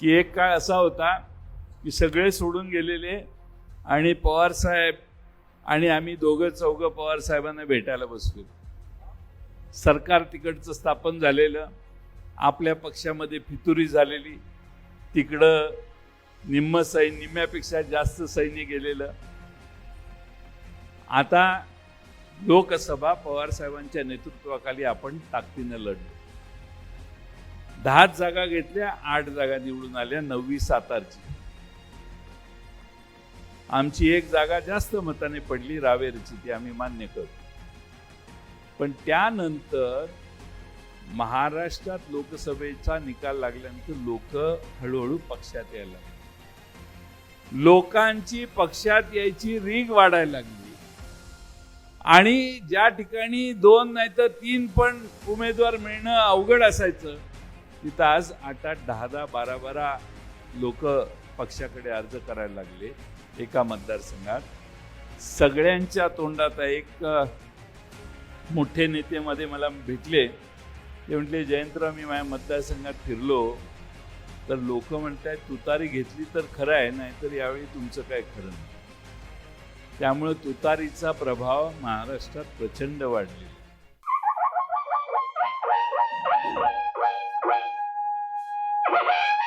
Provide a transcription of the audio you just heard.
की एक काळ असा होता की सगळे सोडून गेलेले आणि पवार साहेब आणि आम्ही दोघं चौघं पवार साहेबांना भेटायला बसलो सरकार तिकडचं स्थापन झालेलं आपल्या पक्षामध्ये फितुरी झालेली तिकडं निम्म सैन्य निम्म्यापेक्षा जास्त सैन्य गेलेलं. आता लोकसभा पवार साहेबांच्या नेतृत्वाखाली आपण ताकदीनं लढलो. दहाच जागा घेतल्या आठ जागा निवडून आल्या नववी सातारची. आमची एक जागा जास्त मताने पडली रावेरची ती आम्ही मान्य करतो. पण त्यानंतर महाराष्ट्रात लोकसभेचा निकाल लागल्यानंतर लोक हळूहळू पक्षात यायला लागले. लोकांची पक्षात यायची रीग वाढायला लागली. आणि ज्या ठिकाणी दोन नाही तर तीन पण उमेदवार मिळणं अवघड असायचं तिथं आज आठ आठ दहा दहा बारा बारा लोक पक्षाकडे अर्ज करायला लागले एका मतदारसंघात. सगळ्यांच्या तोंडात एक मोठे नेतेमध्ये मला भेटले. ते म्हटले जयंतराव मी माझ्या मतदारसंघात फिरलो. तर लोक म्हणतायत तुतारी घेतली तर खरं आहे नाही तर यावेळी तुमचं काय खरं नाही. त्यामुळे तुतारीचा प्रभाव महाराष्ट्रात प्रचंड वाढलेला आहे. Ha ha ha!